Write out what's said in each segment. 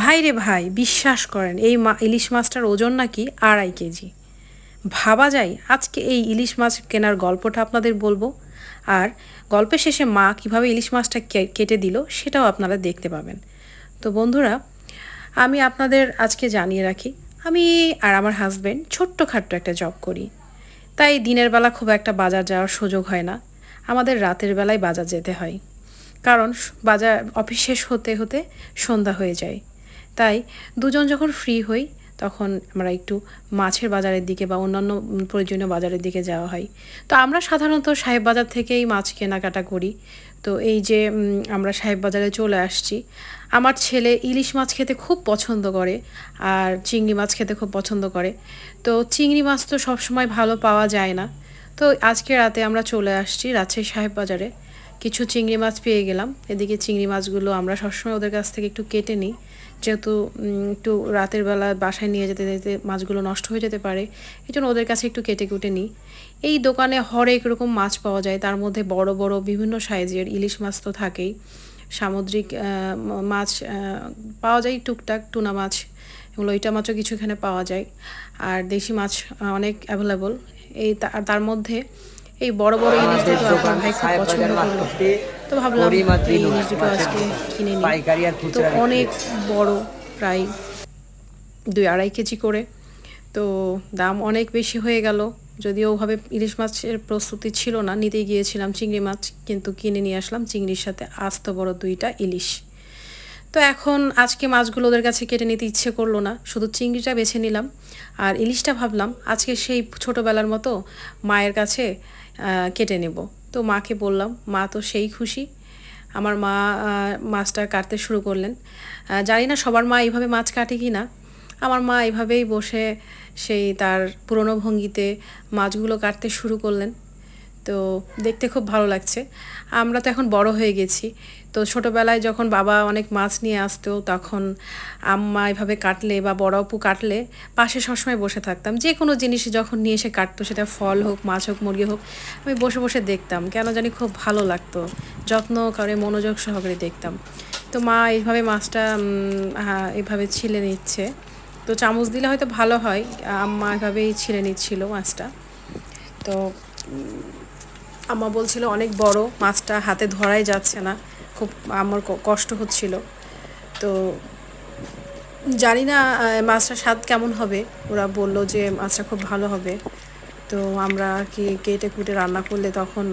ভাই রে ভাই, বিশ্বাস করেন, এই মা, ইলিশ মাছটার ওজন নাকি আড়াই কেজি। ভাবা যায়, আজকে এই ইলিশ মাছ কেনার গল্পটা আপনাদের বলব। আর গল্পের শেষে মা কীভাবে ইলিশ মাছটা কেটে দিল, সেটাও আপনারা দেখতে পাবেন। তো বন্ধুরা, আমি আপনাদের আজকে জানিয়ে রাখি, আমি আর আমার হাজব্যান্ড ছোট্টখাট্ট একটা জব করি। তাই দিনের বেলা খুব একটা বাজার যাওয়ার সুযোগ হয় না, আমাদের রাতের বেলায় বাজার যেতে হয়। কারণ বাজার অফিস শেষ হতে হতে সন্ধ্যা হয়ে যায়। তাই দুজন যখন ফ্রি হই, তখন আমরা একটু মাছের বাজারের দিকে বা অন্যান্য প্রয়োজনীয় বাজারের দিকে যাওয়া হয়। তো আমরা সাধারণত সাহেব বাজার থেকেই মাছ কেনাকাটা করি। তো এই যে আমরা সাহেব বাজারে চলে আসছি। আমার ছেলে ইলিশ মাছ খেতে খুব পছন্দ করে আর চিংড়ি মাছ খেতে খুব পছন্দ করে। তো চিংড়ি মাছ তো সবসময় ভালো পাওয়া যায় না। তো আজকে রাতে আমরা চলে আসছি রাজশাহী সাহেব বাজারে। কিছু চিংড়ি মাছ পেয়ে গেলাম। এদিকে চিংড়ি মাছগুলো আমরা সবসময় ওদের কাছ থেকে একটু কেটে নিই। যেহেতু একটু রাতের বেলা বাসায় নিয়ে যেতে যেতে মাছগুলো নষ্ট হয়ে যেতে পারে, এই জন্য ওদের কাছে একটু কেটে কুটে নিই। এই দোকানে হরেক রকম মাছ পাওয়া যায়, তার মধ্যে বড় বড় বিভিন্ন সাইজের ইলিশ মাছ তো থাকেই। সামুদ্রিক মাছ পাওয়া যায় টুকটাক, টুনা মাছ, এবং লইটা মাছও কিছু এখানে পাওয়া যায়। আর দেশি মাছ অনেক অ্যাভেলেবল এই তা- তার মধ্যে এই বড় বড় ইলিশ আমার ভাই খুব পছন্দ করল। তো ভাবলাম এই ইলিশ দুটো আজকে কিনে নিই। তো অনেক বড় প্রায় দুই আড়াই কেজি করে। তো দাম অনেক বেশি হয়ে গেল। যদিও ওভাবে ইলিশ মাছের প্রস্তুতি ছিল না নিতে গিয়েছিলাম চিংড়ি মাছ কিন্তু কিনে নিয়ে আসলাম চিংড়ির সাথে আস্ত বড় দুইটা ইলিশ। তো এখন আজকে মাছগুলো ওদের কাছে কেটে নিতে ইচ্ছে করল না শুধু চিংড়িটা বেছে নিলাম। আর ইলিশটা ভাবলাম আজকে সেই ছোটোবেলার মতো মায়ের কাছে কেটে নেব। তো মাকে বললাম, মা তো সেই খুশি। আমার মা মাছটা কাটতে শুরু করলেন। জানি না সবার মা এইভাবে মাছ কাটে কি না। আমার মা এইভাবেই বসে সেই তার পুরনো ভঙ্গিতে মাছগুলো কাটতে শুরু করলেন। তো দেখতে খুব ভালো লাগছে। আমরা তো এখন বড় হয়ে গেছি। তো ছোটোবেলায় যখন বাবা অনেক মাছ নিয়ে আসতো, তখন আম্মা এভাবে কাটলে বা বড় অপু কাটলে পাশে সবসময় বসে থাকতাম। যে কোনো জিনিস যখন নিয়ে এসে কাটতো, সেটা ফল হোক, মাছ হোক, মুরগি হোক, আমি বসে বসে দেখতাম। কেন জানি খুব ভালো লাগতো। যত্ন করে, মনোযোগ সহকারে দেখতাম। তো মা এইভাবে মাছটা এভাবে ছিলে নিচ্ছে। তো চামচ দিলে হয়তো ভালো হয়। আম্মা এভাবেই ছিলে নিচ্ছিল মাছটা। তো আম্মা বলছিল, অনেক বড়, মাছটা হাতে ধরাই যাচ্ছে না। খুব আমার কষ্ট হচ্ছিল। তো জানি না মাছটার স্বাদ কেমন হবে। ওরা বলল যে, মাছটা খুব ভালো হবে। তো আমরা কি কেটে কুটে রান্না করলে তখন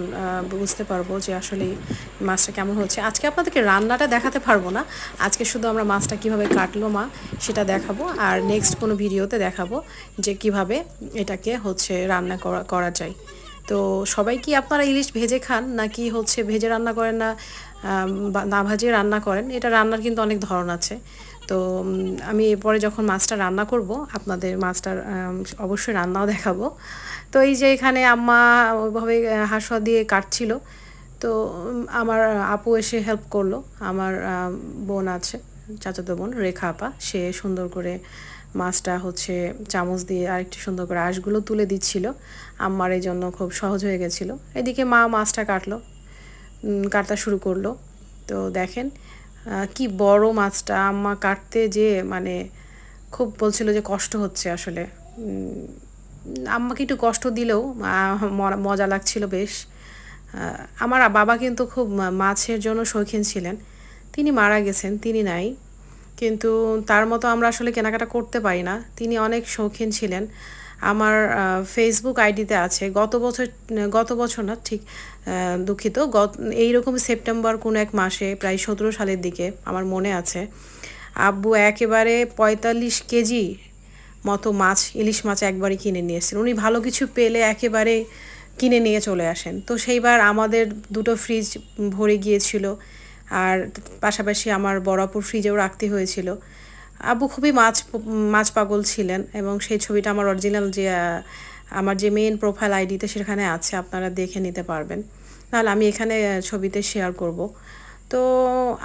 বুঝতে পারব যে আসলে মাছটা কেমন হচ্ছে। আজকে আপনাদেরকে রান্নাটা দেখাতে পারব না। আজকে শুধু আমরা মাছটা কীভাবে কাটলো মা, সেটা দেখাবো। আর নেক্সট কোনো ভিডিওতে দেখাবো যে কীভাবে এটাকে হচ্ছে রান্না করা করা যায়। তো সবাই কি আপনারা ইলিশ ভেজে খান নাকি হচ্ছে ভেজে রান্না করেন না না ভাজিয়ে রান্না করেন? এটা রান্নার কিন্তু অনেক ধরন আছে। তো আমি এরপরে যখন মাছটা রান্না করব, আপনাদের মাছটার অবশ্যই রান্নাও দেখাবো। তো এই যে এখানে আম্মা ওইভাবে হাঁসুয়া দিয়ে কাটছিল। তো আমার আপু এসে হেল্প করল। আমার বোন আছে, চাচাতো বোন, রেখা আপা, সে সুন্দর করে মাছটা হচ্ছে চামচ দিয়ে আরেকটু সুন্দর করে আঁশগুলো তুলে দিচ্ছিল। আম্মার এই জন্য খুব সহজ হয়ে গেছিল। এদিকে মা মাছটা কাটলো কাটতে শুরু করল। তো দেখেন কি বড় মাছটা। আম্মা কাটতে যে মানে খুব বলছিল যে কষ্ট হচ্ছে আসলে। আম্মাকে একটু কষ্ট দিলেও মজা লাগছিল বেশ। আমার বাবা কিন্তু খুব মাছের জন্য শৌখিন ছিলেন। তিনি মারা গেছেন, তিনি নাই। কিন্তু তার মতো আমরা আসলে কেনাকাটা করতে পারি না। তিনি অনেক শৌখিন ছিলেন। আমার ফেসবুক আইডিতে আছে, গত বছর গত বছর না, ঠিক দুঃখিত, গত, এইরকম সেপ্টেম্বর কোনো এক মাসে, প্রায় সতেরো সালের দিকে আমার মনে আছে, আব্বু একেবারে পঁয়তাল্লিশ কেজি মতো মাছ, ইলিশ মাছ একবারই কিনে নিয়ে এসেছেন উনি ভালো কিছু পেলে একেবারে কিনে নিয়ে চলে আসেন। তো সেইবার আমাদের দুটো ফ্রিজ ভরে গিয়েছিল। আর পাশাপাশি আমার বড়াপুর ফ্রিজেও রাখতে হয়েছিল। আব্বু খুবই মাছ মাছ পাগল ছিলেন এবং সেই ছবিটা আমার অরিজিনাল যে আমার যে মেইন প্রোফাইল আইডিতে সেখানে আছে, আপনারা দেখে নিতে পারবেন। নাহলে আমি এখানে ছবিতে শেয়ার করব। তো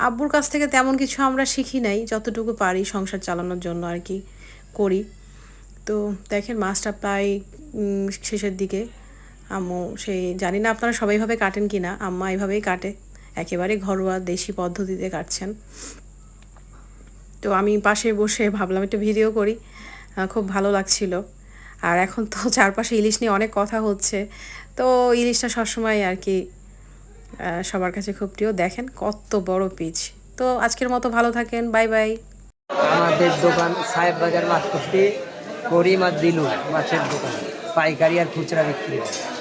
আব্বুর কাছ থেকে তেমন কিছু আমরা শিখি নাই, যতটুকু পারি সংসার চালানোর জন্য আর কি করি। তো দেখেন মাছটা প্রায় শেষের দিকে। আম্মু, সেই জানি না আপনারা সবাইভাবে কাটেন কি না আম্মা এইভাবেই কাটে। একেবারে ঘরোয়া দেশি পদ্ধতিতে কাটছেন। তো আমি পাশে বসে ভাবলাম একটা ভিডিও করি। খুব ভালো লাগছিল। আর এখন তো চারপাশে ইলিশ নিয়ে অনেক কথা হচ্ছে। তো ইলিশটা সবসময় আর কি সবার কাছে খুব প্রিয়। দেখেন কত বড় পিচ। তো আজকের মতো ভালো থাকেন। Bye bye. আমাদের দোকান সাহেব বাজার মাছ করতে করিম আর দিলু মাছের দোকান। পাইকারি আর খুচরা বিক্রি হয়।